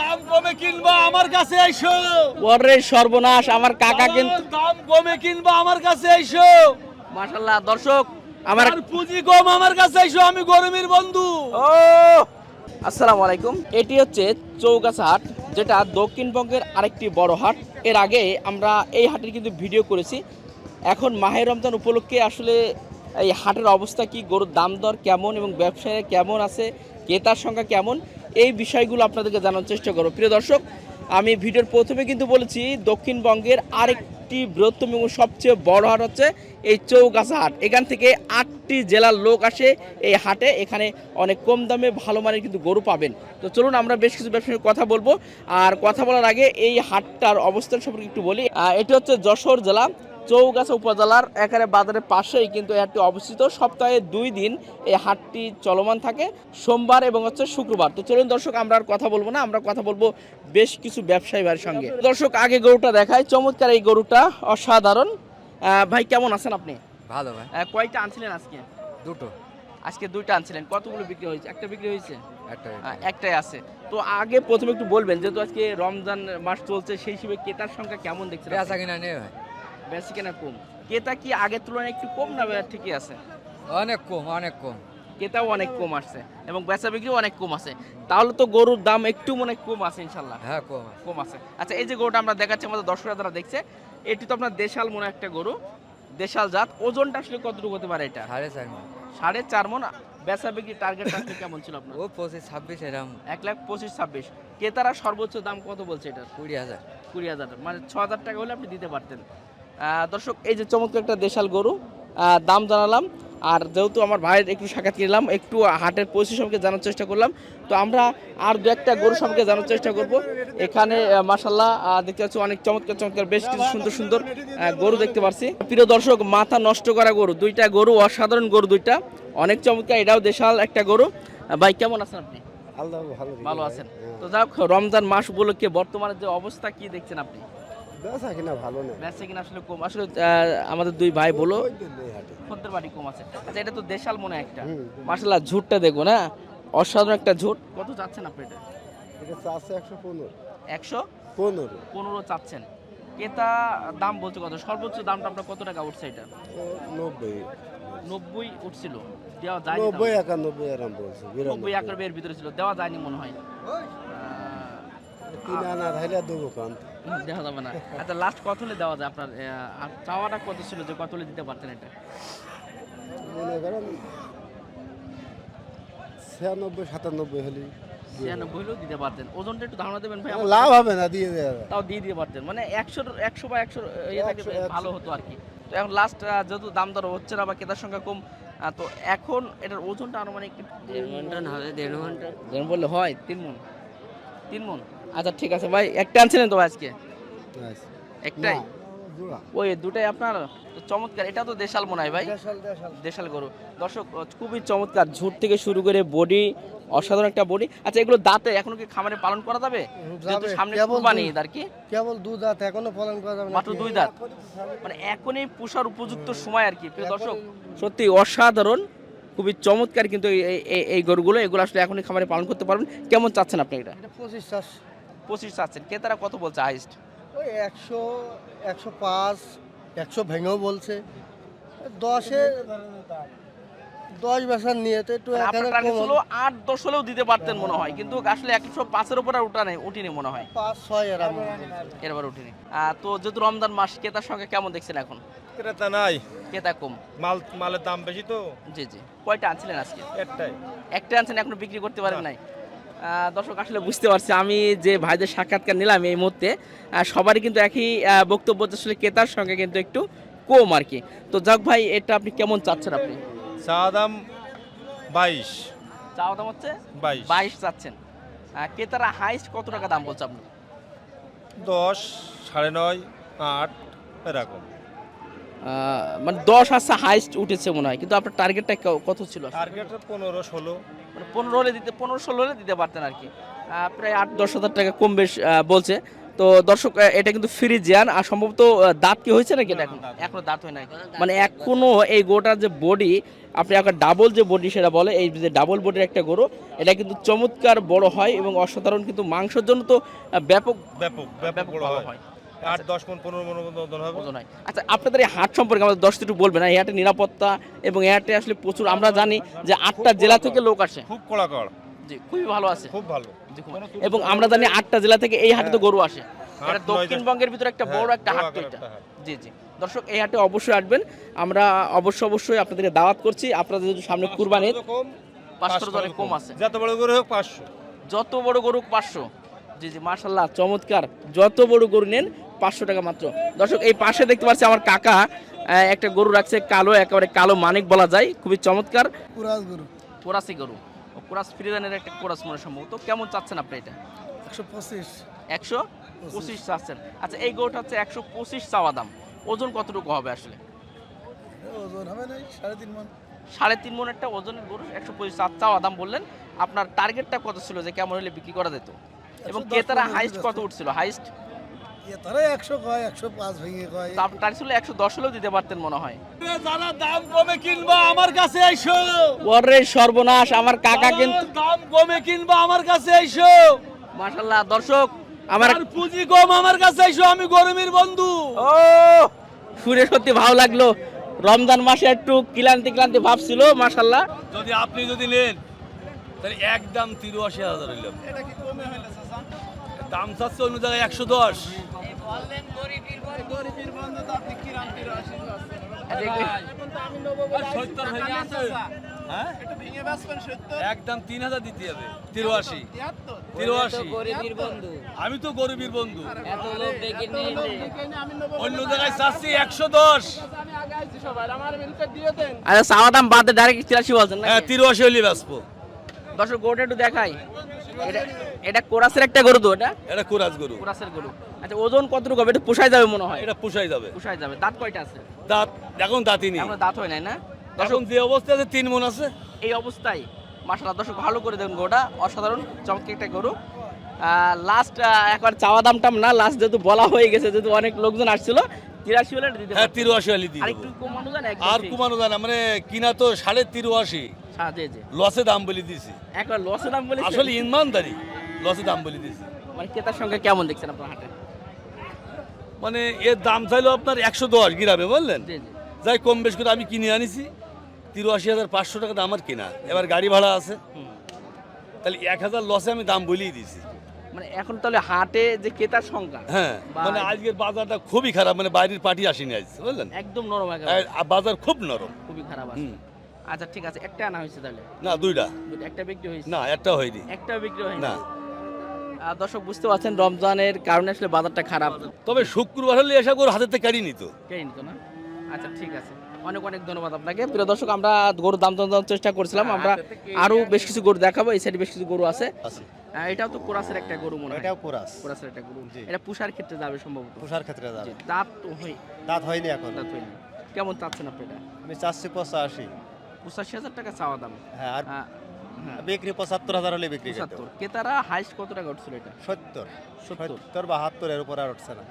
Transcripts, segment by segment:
দাম কমে কিনবা আমার কাছে আইসো ওরে সর্বনাশ আমার কাকা কিন্তু দাম কমে কিনবা আমার কাছে মাশাল্লাহ দর্শক আমার পুঁজি কম আমার কাছে আইসো আমি গরমের বন্ধু। ও আসসালামু আলাইকুম। এটি হচ্ছে চৌগাছা হাট যেটা দক্ষিণবঙ্গের আরেকটি বড় হাট। এর আগে আমরা এই হাটের কিন্তু ভিডিও করেছি। এখন মাহের রমজান উপলক্ষে আসলে এই হাটের অবস্থা কি গরুর দাম দর কেমন এবং ব্যবসায়ীরা কেমন আছে ক্রেতার সংখ্যা কেমন? এই বিষয়গুলো আপনাদেরকে জানার চেষ্টা করব। প্রিয় দর্শক, আমি ভিডিওর প্রথমে কিন্তু বলেছি, দক্ষিণবঙ্গের আরেকটি বৃহত্তম এবং সবচেয়ে বড় হাট হচ্ছে এই চৌগাছা হাট। এখান থেকে আটটি জেলার লোক আসে এই হাটে। এখানে অনেক কম দামে ভালো মানের কিন্তু গরু পাবেন। তো চলুন, আমরা বেশ কিছু ব্যবসায়ীর কথা বলব। আর কথা বলার আগে এই হাটটার অবস্থান সম্পর্কে একটু বলি। এটি হচ্ছে যশোর জেলা। চৌগাছা উপজেলার একেবারে বাজারের পাশেই কিন্তু এই হাটটি অবস্থিত। সপ্তাহে দুই দিন এই হাটটি চলমান থাকে সোমবার এবং হচ্ছে শুক্রবার। তো চলুন দর্শক আমরা আর কথা বলব না আমরা কথা বলব বেশ কিছু ব্যবসায়ী ভাইয়ের সঙ্গে। দর্শক আগে গরুটা দেখায় চমৎকার এই গরুটা অসাধারণ। ভাই কেমন আছেন আপনি? ভালো ভাই। কয়টা আনছিলেন আজকে? দুটো। আজকে দুইটা আনছিলেন। কতগুলো বিক্রি হয়েছে? একটা বিক্রি হয়েছে? একটাই আছে। তো আগে প্রথমে একটু বলবেন যেহেতু আজকে রমজান মাস চলছে সেই হিসেবে ক্রেতার সংখ্যা কেমন দেখছেন? বেচা কিনা নেই ভাই। বেশি কেনা কম। ক্রেতা কি আগের তুলনায় একটু কম না ঠিকই আছে। অনেক কম অনেক কম। ক্রেতাও অনেক কম আসছে এবং বেচা বিক্রিও অনেক কম আছে। তাহলে তো গরুর দাম একটু মনে কম আছে ইনশাল্লাহ হ্যাঁ কম কম আছে। আচ্ছা এই যে গরুটা আমরা দেখাচ্ছি আমাদের দর্শকরা যারা দেখছে এটি তো আপনার দেশাল মনে একটা গরু। দেশাল জাত। ওজনটা আসলে কতটুকু হতে পারে এটা? সাড়ে চার মণ। সাড়ে চার মন। বেচা বিক্রি টার্গেট আসলে কেমন ছিল আপনার? ও পঁচিশ ছাব্বিশ এরকম এক লাখ পঁচিশ ছাব্বিশ। ক্রেতারা সর্বোচ্চ দাম কত বলছে এটা কুড়ি হাজার। কুড়ি হাজার। মানে ছ হাজার টাকা হলে আপনি দিতে পারতেন। দর্শক এই যে চমৎকার একটা দেশাল গরু আহ, দাম জানালাম। আর যেহেতু আমার ভাইয়ের একটু সাক্ষাৎ নিলাম একটু হাটের পরিস্থিতি সম্পর্কে জানার চেষ্টা করলাম তো আমরা আর দু একটা গরু সম্পর্কে জানার চেষ্টা করব। এখানে মাসাল্লাহ দেখতে পাচ্ছি অনেক চমৎকার চমৎকার বেশ কিছু সুন্দর সুন্দর গরু দেখতে পাচ্ছি প্রিয় দর্শক মাথা নষ্ট করা গরু দুইটা গরু অসাধারণ গরু দুইটা। অনেক চমৎকার এটাও দেশাল একটা গরু। ভাই কেমন আছেন আপনি? ভালো ভালো আছেন। তো যাক রমজান মাস উপলক্ষে বর্তমানে যে অবস্থা কি দেখছেন আপনি? বেচা কিনা ভালো নেই। বেচা কিনা আসলে কম। আসলে আমাদের দুই ভাই বলো। খদ্দের বাড়ি কম আছে। আচ্ছা এটা তো দেশাল মনে একটা। মার্শাল্লাহ ঝুটটা দেখব না? অসাধারণ একটা ঝুট। কত চাচ্ছেন আপনি এটা? এটা চাচ্ছে একশো পনেরো। একশো পনেরো। পনেরো চাচ্ছেন। ক্রেতা দাম বলছে কত? সর্বোচ্চ দামটা আপনার কত টাকা উঠছে এটা? নব্বই। নব্বই উঠছিল। দেওয়া যায় নব্বই একানব্বই এরম বলছে নব্বই বিরানব্বই একর বের ভিতরে ছিল। দেওয়া যায়নি মনে হয়। তিন আনা ধাইলে দেবো কান। আহ, দেওয়া যাবে না। আচ্ছা লাস্ট কত হলে দেওয়া যায় আপনার আর চাওয়াটা কত ছিল যে কত হলে দিতে পারতেন এটা? মনে করেন ছিয়ানব্বই সাতানব্বই হলে ছিয়ানব্বই হলেও দিতে পারতেন। ওজনটা একটু ধারণা দেবেন ভাই লাভ হবে না দিয়ে দেওয়া তাও দিয়ে দিতে পারতেন। মানে একশো একশো বা একশো ইয়ে থাকে। ভালো হতো আর কি। তো এখন লাস্ট যেহেতু দাম দর হচ্ছে না বা ক্রেতার সংখ্যা কম তো এখন এটার ওজনটা আনুমানিক দেড় ঘণ্টা হবে দেড় ঘণ্টা। দেড় বললে হয় তিন মন। তিন মন? আচ্ছা ঠিক আছে ভাই একটা আনছিলেন তো আজকে। একটাই? ওই দুটাই আপনার চমৎকার এটা তো দেশাল মনে হয় ভাই? দেশাল, গরু। দর্শক খুবই চমৎকার ঝুট থেকে শুরু করে বডি অসাধারণ একটা বডি। আচ্ছা এগুলো দাঁতে এখনও কি খামারে পালন করা যাবে? যেহেতু সামনে কুরবানি আর কি। কেবল দু দাঁত এখনও পালন করা যাবে মাত্র দুই দাঁত। মানে এখনই পুষার উপযুক্ত সময় আর কি প্রিয় দর্শক। সত্যি অসাধারণ খুবই চমৎকার কিন্তু এই- গরুগুলো এগুলো আসলে এখনই খামারে পালন করতে পারবেন। কেমন চাচ্ছেন আপনি এটা? এটা পঁচিশ চাষ। পঁচিশ চাচ্ছেন। ক্রেতারা কত বলছে হাইস্ট? ওই একশো একশো পাঁচ একশো ভেঙেও বলছে। দশে দশ বছর নিয়ে তো একটু ছিল আট দশ হলেও দিতে পারতেন মনে হয় কিন্তু আসলে একশো পাঁচের উপর আর উঠা নেই উঠিনি মনে হয়। পাঁচ ছয় এরবার উঠিনি। তো যেহেতু রমজান মাস ক্রেতার সঙ্গে কেমন দেখছেন এখন? ক্রেতা নাই। ক্রেতা কম? মাল মালের দাম বেশি তো। জি জি। কয়টা আনছিলেন আজকে? একটাই। একটা আনছেন এখনও বিক্রি করতে পারেন নাই? দর্শক আসলে বুঝতে পারছি আমি যে ভাইদের সাক্ষাৎকার নিলাম এই মুহূর্তে সবারই কিন্তু একই বক্তব্য আসলে ক্রেতার সঙ্গে কিন্তু একটু কম আর কি। তো যাক ভাই এটা আপনি কেমন চাচ্ছেন আপনি? চা দাম বাইশ। চাওয়া দাম হচ্ছে বাইশ। বাইশ চাচ্ছেন। ক্রেতারা হাইস্ট কত টাকা দাম বলছে আপনি? দশ সাড়ে নয় আট এরকম। মানে দশ আসছে হাইস্ট উঠেছে মনে হয় কিন্তু আপনার টার্গেটটা কত ছিল? টার্গেট পনেরো ষোলো। মানে পনেরো হলে দিতে পনেরো ষোলো হলে দিতে পারতেন আর কি। প্রায় আট দশ হাজার টাকা কম বেশ বলছে। তো দর্শক এটা কিন্তু ফ্রিজিয়ান আর সম্ভবত দাঁত কি হয়েছে নাকি? এটা এখন এখনও দাঁত হয় নাই। মানে এখনও এই গোটার যে বডি আপনি একটা ডাবল যে বডি সেটা বলে এই যে ডাবল বডির একটা গরু এটা কিন্তু চমৎকার বড় হয় এবং অসাধারণ কিন্তু মাংসের জন্য তো ব্যাপক ব্যাপক ব্যাপক বড় হয়। আট দশ মন পনেরো মন ওজন হবে। ওজন হয়। আচ্ছা আপনাদের এই হাট সম্পর্কে আমাদের দশ একটু বলবেন এই হাটের নিরাপত্তা এবং এই হাটে আসলে প্রচুর আমরা জানি যে আটটা জেলা থেকে লোক আসে। খুব কড়াকড় জি খুবই ভালো আছে। খুব ভালো। এবং আমরা জানি আটটা জেলা থেকে এই হাটে তো গরু আসে। এটা দক্ষিণবঙ্গের ভিতরে একটা বড় হ্যাঁ, একটা হাট এটা। জি জি। দর্শক এই হাটে অবশ্যই আসবেন। আমরা অবশ্যই অবশ্যই আপনাদেরকে দাওয়াত করছি। আপনাদের যদি সামনে কুরবানির পাঁচশো দরে কম আছে। যত বড় গরু হোক পাঁচশো। যত বড় গরু পাঁচশো। জি জি মার্শাল্লাহ চমৎকার। যত বড় গরু নেন পাঁচশো টাকা মাত্র। দর্শক এই পাশে দেখতে পাচ্ছি আমার কাকা একটা গরু রাখছে কালো একেবারে কালো মানিক বলা যায় খুবই চমৎকার। গরু। কোরাসি গরু। ও কোরাস ফ্রিজানের একটা কোরাস মনে সম্ভবত। কেমন চাচ্ছেন আপনি এটা? একশো পঁচিশ। একশো পঁচিশ চাচ্ছেন। আচ্ছা এই গরুটা হচ্ছে একশো পঁচিশ চাওয়া দাম। ওজন কতটুকু হবে আসলে? ওজন হবে না সাড়ে তিন মন। সাড়ে তিন মন একটা ওজনের গরু একশো পঁচিশ চাওয়া দাম বললেন। আপনার টার্গেটটা কত ছিল যে কেমন হলে বিক্রি করা যেত? এবং 110 ক্রেতারা হাইস্ট কত উঠছিল? হাইস্ট তারা একশো কয় একশো পাঁচ ভেঙে কয়। তার ছিল একশো দশ হলেও দিতে পারতেন মনে হয়। যারা দাম কমে কিনবা আমার কাছে এসো। ওরে সর্বনাশ আমার কাকা কিন্তু দাম কমে কিনবা আমার কাছে এসো। মাশাল্লাহ দর্শক আমার পুঁজি কম আমার কাছে এসো আমি গরমের বন্ধু। ও শুনে সত্যি ভালো লাগল। রমজান মাসে একটু ক্লান্তি ক্লান্তি ভাব ছিল মাশাল্লাহ। যদি আপনি যদি নেন তাহলে একদম তিরুয়াশি হাজার হইল। দাম চাচ্ছে অন্য জায়গায় একশো দশ? একদম তিন হাজার দিতে হবে তিরুয়াশি তিরুয়াশি আমি তো গরিবের বন্ধু অন্য জায়গায় চাচ্ছি একশো দশ আচ্ছা চাওয়া দাম বাদে ডাইরেক্ট তিরাশি বলছেন হ্যাঁ তিরুয়াশি হলে বাঁচবো। দর্শক গরুটা একটু দেখাই। এটা এটা কোরাসের একটা গরু তো এটা? এটা কুরাজ গরু। কোরাসের গরু। আচ্ছা ওজন কতটুকু হবে? এটা পোষায় যাবে মনে হয়। এটা পুষাই যাবে। পোষায় যাবে। দাঁত কয়টা আছে? দাঁত এখন দাঁতই নেই। আমরা দাঁত হয় নাই না? এখন যে অবস্থা আছে তিন মন আছে। এই অবস্থায় মাসাল্লাহ দর্শক ভালো করে দেখুন গরুটা। অসাধারণ চমৎকার একটা গরু। লাস্ট একবার চাওয়া দাম টাম না লাস্ট যেহেতু বলা হয়ে গেছে যেহেতু অনেক লোকজন আসছিল তিরাশি হলে দিতে হ্যাঁ হলে আর কমানো যায় না আর? কুমানো জানা মানে কিনা তো সাড়ে তিরুয়াশি লসে দাম বলে দিছি একবার লসের দাম বলে আসলে ইমানদারি লসে দাম বলে দিছি মানে ক্রেতার সঙ্গে কেমন দেখছেন আপনার হাটে? মানে এর দাম চাইলো আপনার একশো দশ গ্রামে বললেন? যাই কম বেশ করে আমি কিনে আনিছি। তিরুয়াশি হাজার পাঁচশো টাকা দাম আমার কেনা। এবার গাড়ি ভাড়া আছে। তাহলে এক হাজার লসে আমি দাম বলিয়ে দিছি মানে এখন তাহলে হাটে যে ক্রেতার সংখ্যা হ্যাঁ মানে আজকের বাজারটা খুবই খারাপ মানে বাইরের পার্টি আসেনি আজ বুঝলেন একদম নরম বাজার খুব নরম। খুবই খারাপ আছে। আচ্ছা ঠিক আছে একটা আনা হয়েছে তাহলে। না দুইটা। একটা বিক্রি হয়েছে? না একটা হয়নি। একটা বিক্রি হয়নি? না। আর দর্শক বুঝতে পারছেন রমজানের কারণে আসলে বাজারটা খারাপ। তবে শুক্রবার হলে এসে করে হাতের থেকে কাটি নিত। কেই নিত না? আচ্ছা ঠিক আছে। অনেক অনেক ধন্যবাদ আপনাকে। প্রিয় দর্শক আমরা গরুর দাম জানার চেষ্টা করছিলাম। আমরা আরও বেশ কিছু গরু দেখাবো। এই সাইডে বেশ কিছু গরু আছে। এটাও তো কোরাসের একটা গরু মনে হয়। এটাও কোরাস। কোরাসের একটা গরু। এটা পুষার ক্ষেত্রে যাবে সম্ভবত। তুষার ক্ষেত্রে যাবে। দাঁত তো হই দাঁত হয়নি এখন। দাঁত হয়নি। কেমন চাচ্ছেন আপনি এটা আমি চাচ্ছি পঁচাশি। পঁচাশি হাজার টাকা চাওয়া দাম। হ্যাঁ আর হ্যাঁ। বিক্রি পঁচাত্তর হাজার হলে বিক্রি করতে পঁচাত্তর। ক্রেতারা হাইস্ট কত টাকা উঠছিল এটা? সত্তর। সত্তর। উপর আর উঠছে না।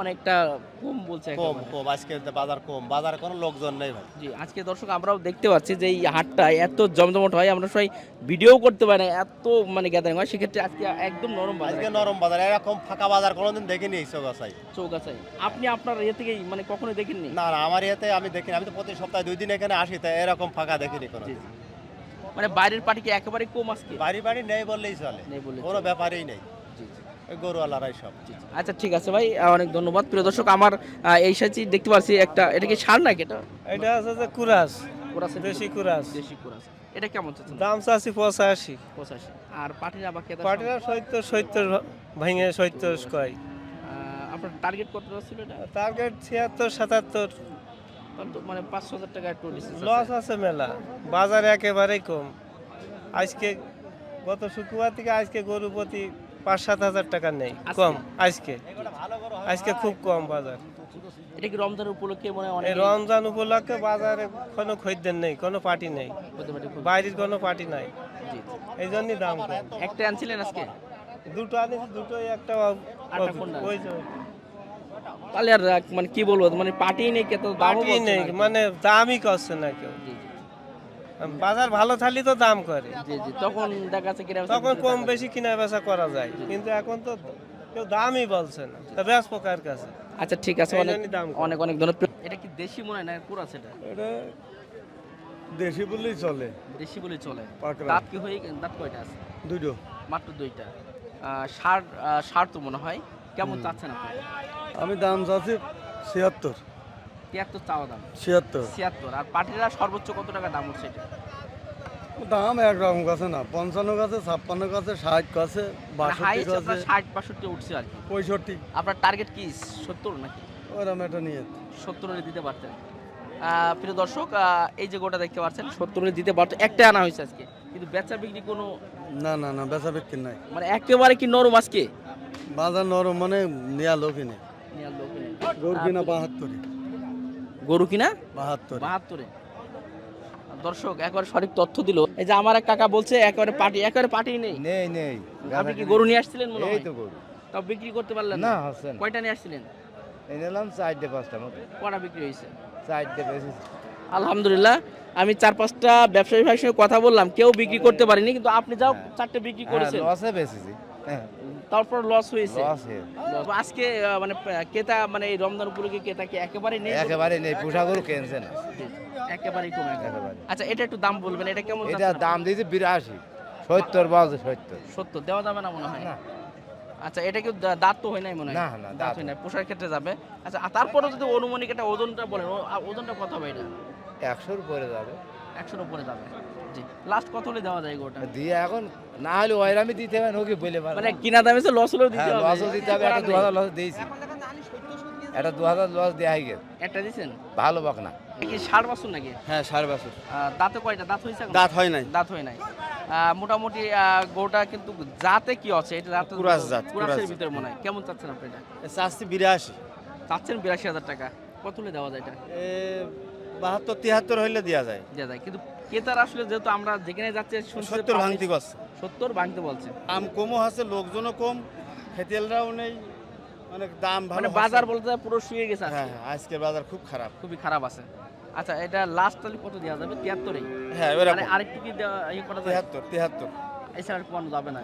অনেকটা কম বলছে কম কম। আজকে বাজার কম বাজার কোনো লোকজন নেই ভাই। জি আজকে দর্শক আমরাও দেখতে পাচ্ছি যে এই হাটটা এত জমজমট হয় আমরা সবাই ভিডিও করতে পারি এত মানে গ্যাদারিং হয়। সেক্ষেত্রে আজকে একদম নরম বাজার আজকে নরম বাজার এরকম ফাঁকা বাজার কোনোদিন দেখিনি এই চৌগাছাই। চৌকাছাই আপনি আপনার ইয়ে থেকে মানে কখনো দেখেননি না না আমার ইয়েতে আমি দেখিনি। আমি তো প্রতি সপ্তাহে দুই দিন এখানে আসি তাই এরকম ফাঁকা দেখিনি কোনো। মানে বাইরের পার্টি কি একেবারে কম আজকে? বাড়ি বাড়ি নেই বললেই চলে। নেই বললেই কোনো ব্যাপারই নেই। গরুওয়ালারাই সব। আচ্ছা ঠিক আছে ভাই অনেক ধন্যবাদ। প্রিয় দর্শক আমার এই সাইজ দেখতে পাচ্ছি একটা এটা কি সার নাকি এটা? এটা আছে যে কুরাস। কোরাসের দেশি কুরাস। দেশি কোরাস। এটা কেমন চাচ্ছেন দাম চাচ্ছি পঁচাশি। পঁচাশি। আর পাটিরা বা কেদার পাটিরা সত্তর সত্তর ভেঙে সত্তর কয় আপনার টার্গেট কত ছিল এটা? টার্গেট ছিয়াত্তর সাতাত্তর। মানে পাঁচশো হাজার টাকা একটু লস আছে মেলা। বাজার একেবারেই কম। আজকে গত শুক্রবার থেকে আজকে গরু প্রতি পাঁচ সাত হাজার টাকা নেই। কম আজকে। আজকে খুব কম বাজার। এটা কি রমজান উপলক্ষে মনে হয় এই রমজান উপলক্ষে বাজারে কোনো খরিদ্দার নেই কোনো পার্টি নেই। বাইরের কোনো পার্টি নাই। এই জন্যই দাম একটা আনছিলেন আজকে? দুটো আনিস দুটোই একটা ওই তাহলে আর মানে কি বলব মানে পার্টি নেই কে তো দামও পাটি নেই। মানে দামই করছে না কেউ। বাজার ভালো থাকলে তো দাম করে। জি জি তখন দেখা যাচ্ছে কিনা তখন কম বেশি কিনা বেচা করা যায় কিন্তু এখন তো কেউ দামই বলছে না তা বেশ পোকার কাছে? আচ্ছা ঠিক আছে অনেক। অনেক অনেক ধন্যবাদ। এটা কি দেশি মনে হয় না পুরা সেটা? এটা দেশি বললেই চলে। দেশি বলে চলে। দাঁত কি হয়ে দাঁত কয়টা আছে? দুটো মাত্র দুইটা। আহ, ষাট তো মনে হয়। কেমন চাচ্ছেন আপনি? আমি দাম চাচ্ছি ছিয়াত্তর। তিয়াত্তর চাওয়া দাম। ছিয়াত্তর। ছিয়াত্তর। আর পাটিরা সর্বোচ্চ কত টাকা দাম উঠছে এটা? দাম একরকম কাছে না পঞ্চান্ন কাছে ছাপ্পান্ন কাছে ষাট কাছে বাষট্টি কাছে। ষাট বাষট্টি উঠছে আর কি। পঁয়ষট্টি। আপনার টার্গেট কি সত্তর নাকি? ওরম একটা নিয়ে। সত্তর দিতে পারতেন। প্রিয় দর্শক এই যে গোটা দেখতে পাচ্ছেন সত্তর দিতে পারতো একটা আনা হয়েছে আজকে। কিন্তু বেচা বিক্রি কোনো না না না বেচা বিক্রি নাই। মানে একেবারে কি নরম আজকে? বাজার নরম মানে নেয়া লোক নেই। গরু কিনা বাহাত্তরে। গরু কিনা? বাহাত্তরে। বাহাত্তরে। দর্শক একবারে সঠিক তথ্য দিল। এই যে আমার এক কাকা বলছে একেবারে পার্টি একেবারে পার্টি নেই। নেই নেই। আপনি কি গরু নিয়ে আসছিলেন মনে হয়? এই তো গরু। তাও বিক্রি করতে পারলেন না? না হচ্ছে কয়টা নিয়ে আসছিলেন? এই নিলাম চারটে পাঁচটা মতো। কটা বিক্রি হয়েছে? চারটে বেশি। আলহামদুলিল্লাহ আমি চার পাঁচটা ব্যবসায়ী ভাইয়ের সঙ্গে কথা বললাম। কেউ বিক্রি করতে পারেনি কিন্তু আপনি যাও চারটে বিক্রি করেছেন। লসে হ্যাঁ তারপর লস হয়েছে। আজকে মানে ক্রেতা মানে এই রমজান উপলক্ষে ক্রেতা কি একেবারে নেই। একেবারে নেই। কেনছে না। একেবারেই কমে একেবারে আচ্ছা এটা একটু দাম বলবেন এটা কেমন এটা দাম দিয়েছে বিরাশি। সত্তর বলছে সত্তর। সত্তর দেওয়া যাবে না মনে হয়? না। আচ্ছা এটা কি দাঁত তো হয় নাই মনে হয়? না, না, দাঁত হয় না পোষার ক্ষেত্রে যাবে। আচ্ছা তারপরে যদি অনুমানিক একটা ওজনটা বলেন ওজনটা কত হবে এটা? একশোর উপরে যাবে। একশোর উপরে যাবে। জি। লাস্ট কত হলে দেওয়া যায় গোটা? দিয়ে এখন না হলে ওইরামি দিতে হবে ওকে বলে পারব। মানে কিনা দামে তো লস হলেও দিতে হ্যাঁ হবে। লসও দিতে হবে একটা দু হাজার লস দিয়েছি। একটা দু হাজার লস দেওয়া গেছে। একটা ভালো বক না। কি ষাট বছর নাকি? হ্যাঁ বছর। দাঁতে কয়টা? দাঁত হয়েছে দাঁত হয় নাই। দাঁত হয় নাই। মোটামুটি আহ, গরুটা কিন্তু জাতে কি আছে? এটা জাতে কুরাস জাত, কুরাসের। ভিতরে মনে হয়। কেমন চাচ্ছেন আপনি এটা? চাচ্ছি বিরাশি। চাচ্ছেন বিরাশি হাজার টাকা। কত হলে দেওয়া যায় এটা? বাহাত্তর তিয়াত্তর হইলে দেওয়া যায়। দেওয়া যায়। কিন্তু ক্রেতার আসলে যেহেতু আমরা যেখানে যাচ্ছি সত্তর ভাঙতি করছে সত্তর ভাঙতে বলছে। আম কমও আছে লোকজনও কম খেতেলরাও নেই অনেক দাম ভালো মানে বাজার বলতে পুরো শুয়ে গেছে। হ্যাঁ হ্যাঁ, আজকের বাজার খুব খারাপ। খুবই খারাপ আছে। আচ্ছা এটা লাস্ট তাহলে কত দেওয়া যাবে? তিয়াত্তরেই। হ্যাঁ মানে আরেকটু কি ইয়ে করা যায়? তিয়াত্তর তিয়াত্তর। এছাড়া কমানো যাবে না।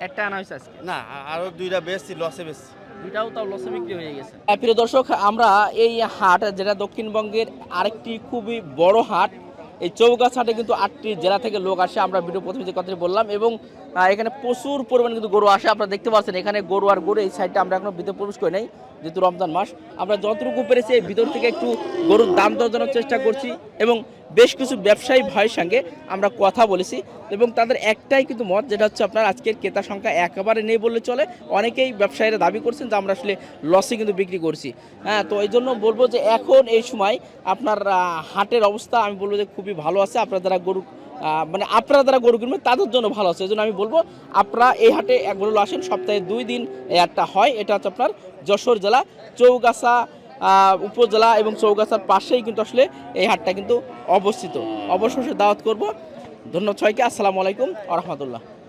একটা আনা হয়েছে আজকে। না আ- আরও দুইটা বেশি লসে বেশি দুইটাও তাও লসে বিক্রি হয়ে গেছে। প্রিয় দর্শক আমরা এই হাট যেটা দক্ষিণবঙ্গের আরেকটি খুবই বড় হাট এই চৌগাছ হাটে কিন্তু আটটি জেলা থেকে লোক আসে, আমরা ভিডিও প্রথমে যে কথাটি বললাম, এবং এখানে প্রচুর পরিমাণে কিন্তু গরু আসে, আপনারা দেখতে পাচ্ছেন, এখানে গরু আর গরু এই সাইডটা আমরা এখনও ভিতরে প্রবেশ করি নাই। যেহেতু রমজান মাস, আমরা যতটুকু পেরেছি এই ভিতর থেকে একটু গরুর দাম দর জানার চেষ্টা করছি এবং বেশ কিছু ব্যবসায়ী ভাইয়ের সঙ্গে আমরা কথা বলেছি এবং তাদের একটাই কিন্তু মত, যেটা হচ্ছে আপনার আজকের ক্রেতা সংখ্যা একেবারে নেই বললে চলে। অনেকেই ব্যবসায়ীরা দাবি করছেন যে আমরা আসলে লসে কিন্তু বিক্রি করছি। হ্যাঁ তো এই জন্য বলব যে এখন এই সময় আপনার হাটের অবস্থা আমি বলব যে খুবই ভালো আছে। আপনার যারা গরু মানে আপনারা যারা গরু কিনবেন, তাদের জন্য ভালো আছে। এই জন্য আমি বলব, আপনারা এই হাটে একবার হলো আসেন, সপ্তাহে দুই দিন এই হাটটা হয়। এটা হচ্ছে আপনার যশোর জেলা, চৌগাছা উপজেলা এবং চৌগাছার পাশেই কিন্তু আসলে এই হাটটা কিন্তু অবস্থিত। অবশ্যই দাওয়াত করব। ধন্যবাদ সবাইকে, আসসালামু আলাইকুম আ